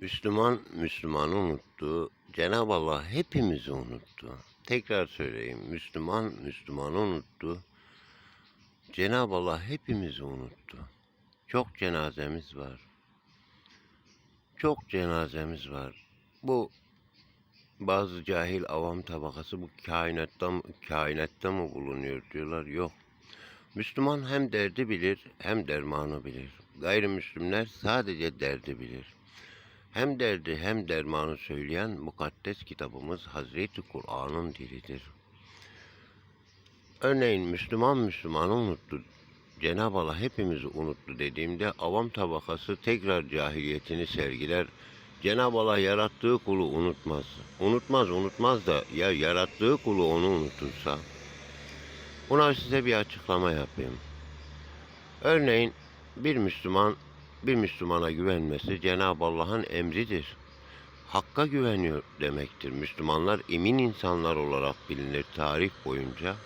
Müslüman Müslümanı unuttu. Cenab-ı Allah hepimizi unuttu. Tekrar söyleyeyim. Müslüman Müslümanı unuttu. Cenab-ı Allah hepimizi unuttu. Çok cenazemiz var. Çok cenazemiz var. Bu bazı cahil avam tabakası bu kainatta mı, kainatta mı bulunuyor diyorlar. Yok. Müslüman hem derdi bilir hem dermanı bilir. Gayrimüslimler sadece derdi bilir. Hem derdi hem dermanı söyleyen mukaddes kitabımız Hazreti Kur'an'ın dilidir. Örneğin Müslüman Müslümanı unuttu. Cenab-ı Allah hepimizi unuttu dediğimde avam tabakası tekrar cahiliyetini sergiler. Cenab-ı Allah yarattığı kulu unutmaz. Unutmaz unutmaz da ya yarattığı kulu onu unutursa. Buna size bir açıklama yapayım. Örneğin bir Müslüman bir Müslümana güvenmesi Cenab-ı Allah'ın emridir. Hakka güveniyor demektir. Müslümanlar emin insanlar olarak bilinir tarih boyunca.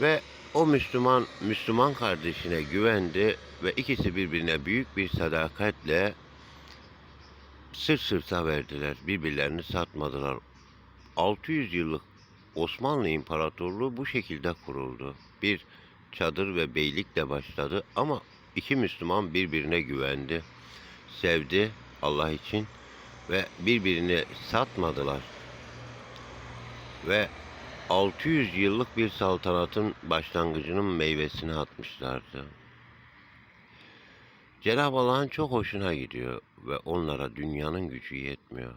Ve o Müslüman Müslüman kardeşine güvendi ve ikisi birbirine büyük bir sadakatle sırt sırta verdiler. Birbirlerini satmadılar. 600 yıllık Osmanlı İmparatorluğu bu şekilde kuruldu. Bir çadır ve beylikle başladı ama iki Müslüman birbirine güvendi, sevdi Allah için ve birbirini satmadılar. Ve 600 yıllık bir saltanatın başlangıcının meyvesini atmışlardı. Cenab-ı Allah'ın çok hoşuna gidiyor ve onlara dünyanın gücü yetmiyor.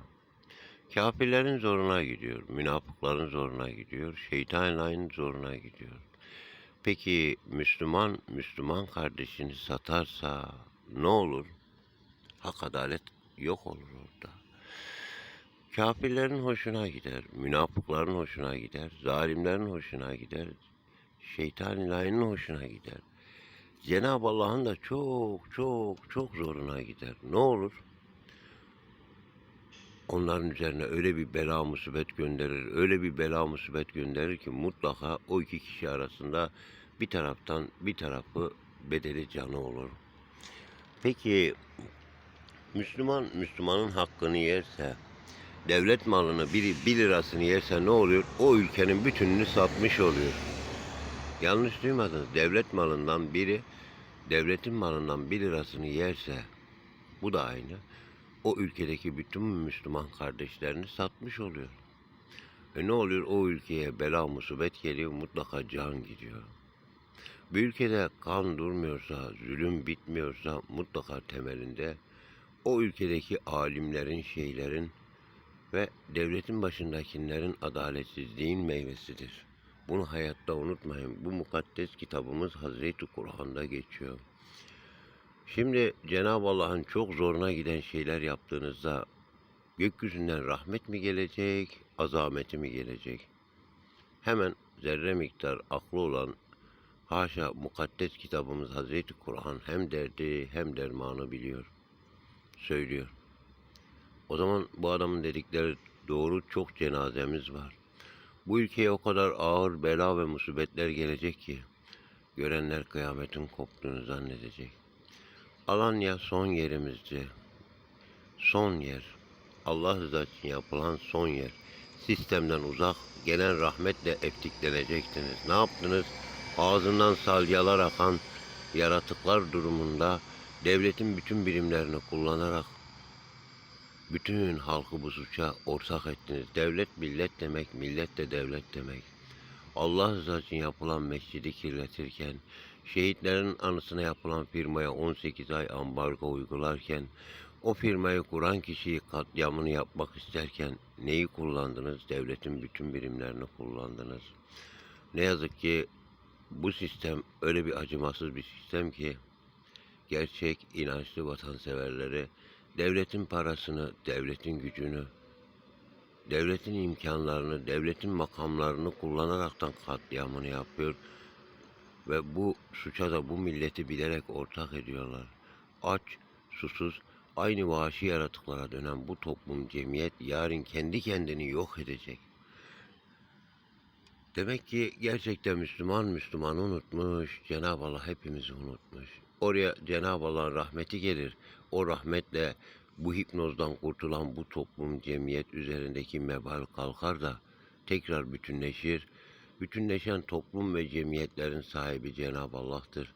Kafirlerin zoruna gidiyor, münafıkların zoruna gidiyor, şeytanların zoruna gidiyor. Peki Müslüman, Müslüman kardeşini satarsa ne olur? Hak adalet yok olur orada. Kafirlerin hoşuna gider, münafıkların hoşuna gider, zalimlerin hoşuna gider, şeytan ilahinin hoşuna gider. Cenab-ı Allah'ın da çok çok çok zoruna gider. Ne olur? Onların üzerine öyle bir bela musibet gönderir, öyle bir bela musibet gönderir ki mutlaka o iki kişi arasında bir taraftan bir tarafı bedeli canı olur. Peki Müslüman Müslümanın hakkını yerse, devlet malını biri bir lirasını yerse ne oluyor? O ülkenin bütününü satmış oluyor. Yanlış duymadınız. Devlet malından biri devletin malından bir lirasını yerse bu da aynı. O ülkedeki bütün Müslüman kardeşlerini satmış oluyor. E ne oluyor? O ülkeye bela musibet geliyor mutlaka can gidiyor. Bir ülkede kan durmuyorsa, zulüm bitmiyorsa mutlaka temelinde o ülkedeki alimlerin, şeylerin ve devletin başındakilerin adaletsizliğin meyvesidir. Bunu hayatta unutmayın. Bu mukaddes kitabımız Hazreti Kur'an'da geçiyor. Şimdi Cenab-ı Allah'ın çok zoruna giden şeyler yaptığınızda gökyüzünden rahmet mi gelecek, azameti mi gelecek? Hemen zerre miktar aklı olan haşa mukaddes kitabımız Hazreti Kur'an hem derdi hem dermanı biliyor. Söylüyor. O zaman bu adamın dedikleri doğru çok cenazemiz var. Bu ülkeye o kadar ağır bela ve musibetler gelecek ki görenler kıyametin koptuğunu zannedecek. Alanya son yerimizdi. Son yer. Allah rızası için yapılan son yer. Sistemden uzak, gelen rahmetle eftiklenecektiniz. Ne yaptınız? Ağzından salyalar akan yaratıklar durumunda devletin bütün birimlerini kullanarak bütün halkı bu suça ortak ettiniz. Devlet millet demek, millet de devlet demek. Allah rızası için yapılan mescidi kirletirken, şehitlerin anısına yapılan firmaya 18 ay ambargo uygularken, o firmayı kuran kişiyi katliamını yapmak isterken neyi kullandınız? Devletin bütün birimlerini kullandınız. Ne yazık ki bu sistem öyle bir acımasız bir sistem ki gerçek inançlı vatanseverleri devletin parasını, devletin gücünü, devletin imkanlarını, devletin makamlarını kullanaraktan katliamını yapıyor ve bu suça da bu milleti bilerek ortak ediyorlar. Aç, susuz, aynı vahşi yaratıklara dönen bu toplum, cemiyet yarın kendi kendini yok edecek. Demek ki gerçekten Müslüman Müslümanı unutmuş, Cenab-ı Allah hepimizi unutmuş. Oraya Cenab-ı Allah'ın rahmeti gelir. o rahmetle bu hipnozdan kurtulan bu toplum, cemiyet üzerindeki mebal kalkar da tekrar bütünleşir. Bütünleşen toplum ve cemiyetlerin sahibi Cenab-ı Allah'tır.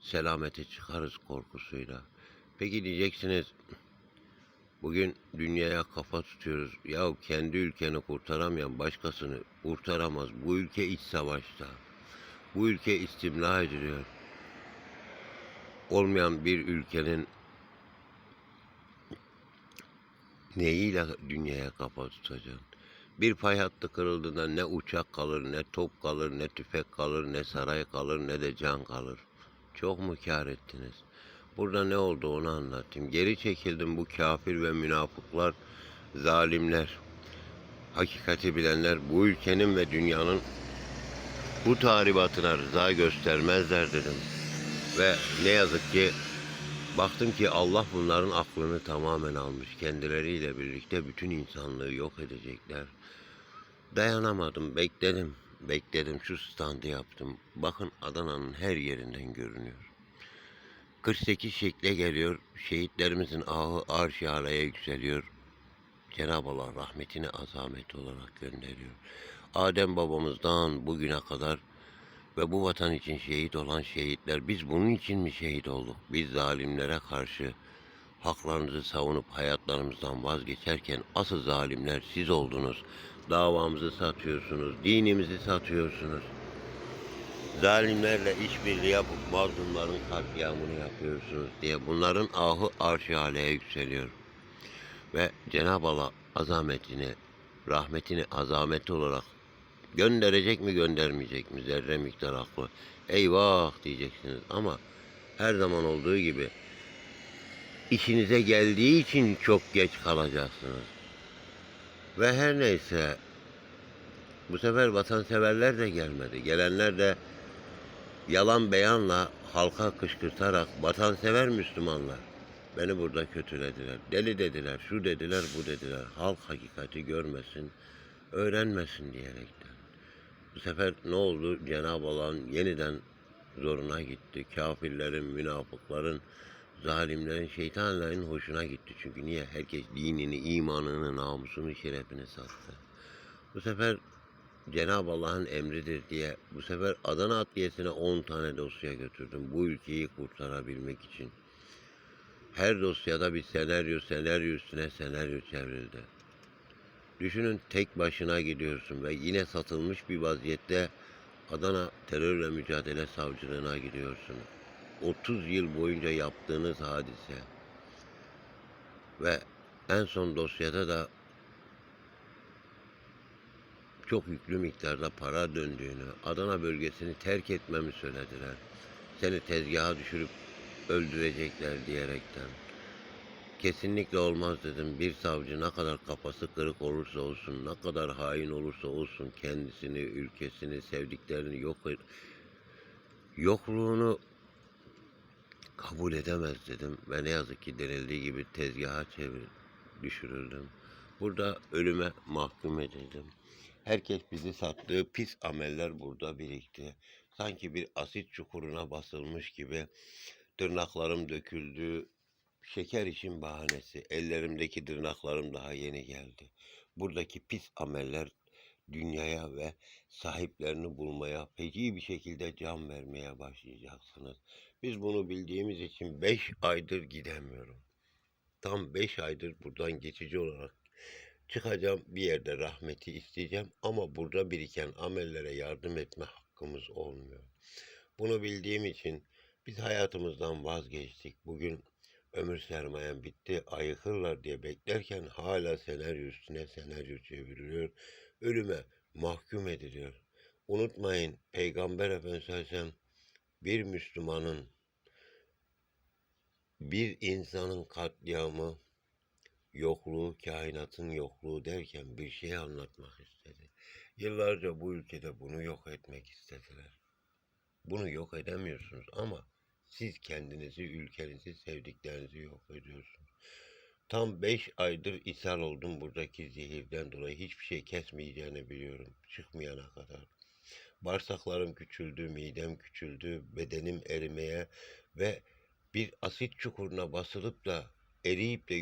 Selamete çıkarız korkusuyla. Peki diyeceksiniz, bugün dünyaya kafa tutuyoruz. Ya kendi ülkeni kurtaramayan başkasını kurtaramaz. Bu ülke iç savaşta. Bu ülke istimla ediliyor. Olmayan bir ülkenin neyiyle dünyaya kafa tutacaksın? Bir pay hattı kırıldığında ne uçak kalır, ne top kalır, ne tüfek kalır, ne saray kalır, ne de can kalır. Çok mu kâr ettiniz? Burada ne oldu onu anlatayım. Geri çekildim bu kafir ve münafıklar, zalimler, hakikati bilenler bu ülkenin ve dünyanın bu tahribatına rıza göstermezler dedim. Ve ne yazık ki baktım ki Allah bunların aklını tamamen almış. Kendileriyle birlikte bütün insanlığı yok edecekler. Dayanamadım, bekledim. Bekledim, şu standı yaptım. Bakın Adana'nın her yerinden görünüyor. 48 şekle geliyor. Şehitlerimizin ahı arş alaya yükseliyor. Cenab-ı Allah rahmetini azamet olarak gönderiyor. Adem babamızdan bugüne kadar ve bu vatan için şehit olan şehitler biz bunun için mi şehit olduk? Biz zalimlere karşı haklarınızı savunup hayatlarımızdan vazgeçerken asıl zalimler siz oldunuz. Davamızı satıyorsunuz, dinimizi satıyorsunuz. Zalimlerle işbirliği yapıp mazlumların katliamını yapıyorsunuz diye bunların ahı arş-ı aleye yükseliyor. Ve Cenab-ı Allah azametini, rahmetini azameti olarak gönderecek mi göndermeyecek mi zerre miktar aklı. Eyvah diyeceksiniz ama her zaman olduğu gibi işinize geldiği için çok geç kalacaksınız. Ve her neyse bu sefer vatanseverler de gelmedi. Gelenler de yalan beyanla halka kışkırtarak vatansever Müslümanlar beni burada kötülediler. Deli dediler, şu dediler, bu dediler. Halk hakikati görmesin, öğrenmesin diyerekten. Bu sefer ne oldu? Cenab-ı Allah'ın yeniden zoruna gitti. Kafirlerin, münafıkların, zalimlerin, şeytanların hoşuna gitti. Çünkü niye? Herkes dinini, imanını, namusunu, şerefini sattı. Bu sefer Cenab-ı Allah'ın emridir diye bu sefer Adana Adliyesi'ne 10 tane dosya götürdüm. Bu ülkeyi kurtarabilmek için. Her dosyada bir senaryo, senaryo üstüne senaryo çevrildi. Düşünün tek başına gidiyorsun ve yine satılmış bir vaziyette Adana Terörle Mücadele Savcılığına gidiyorsun. 30 yıl boyunca yaptığınız hadise. Ve en son dosyada da çok yüklü miktarda para döndüğünü, Adana bölgesini terk etmemi söylediler. Seni tezgaha düşürüp öldürecekler diyerekten. Kesinlikle olmaz dedim. Bir savcı ne kadar kafası kırık olursa olsun, ne kadar hain olursa olsun kendisini, ülkesini, sevdiklerini yok yokluğunu kabul edemez dedim. Ve ne yazık ki denildiği gibi tezgaha çevir, düşürüldüm. Burada ölüme mahkum edildim. Herkes bizi sattığı pis ameller burada birikti. Sanki bir asit çukuruna basılmış gibi tırnaklarım döküldü. Şeker işin bahanesi. Ellerimdeki tırnaklarım daha yeni geldi. Buradaki pis ameller dünyaya ve sahiplerini bulmaya, feci bir şekilde can vermeye başlayacaksınız. Biz bunu bildiğimiz için beş aydır gidemiyorum. Tam beş aydır buradan geçici olarak çıkacağım bir yerde rahmeti isteyeceğim ama burada biriken amellere yardım etme hakkımız olmuyor. Bunu bildiğim için biz hayatımızdan vazgeçtik. Bugün ömür sermayen bitti, ayıkırlar diye beklerken hala senaryo üstüne senaryo çevriliyor. Ölüme mahkum ediliyor. Unutmayın Peygamber Efendimiz bir Müslümanın, bir insanın katliamı, yokluğu, kainatın yokluğu derken bir şey anlatmak istedi. Yıllarca bu ülkede bunu yok etmek istediler. Bunu yok edemiyorsunuz ama siz kendinizi, ülkenizi, sevdiklerinizi yok ediyorsunuz. Tam beş aydır ishal oldum buradaki zehirden dolayı. Hiçbir şey kesmeyeceğini biliyorum çıkmayana kadar. Bağırsaklarım küçüldü, midem küçüldü, bedenim erimeye ve bir asit çukuruna basılıp da eriyip de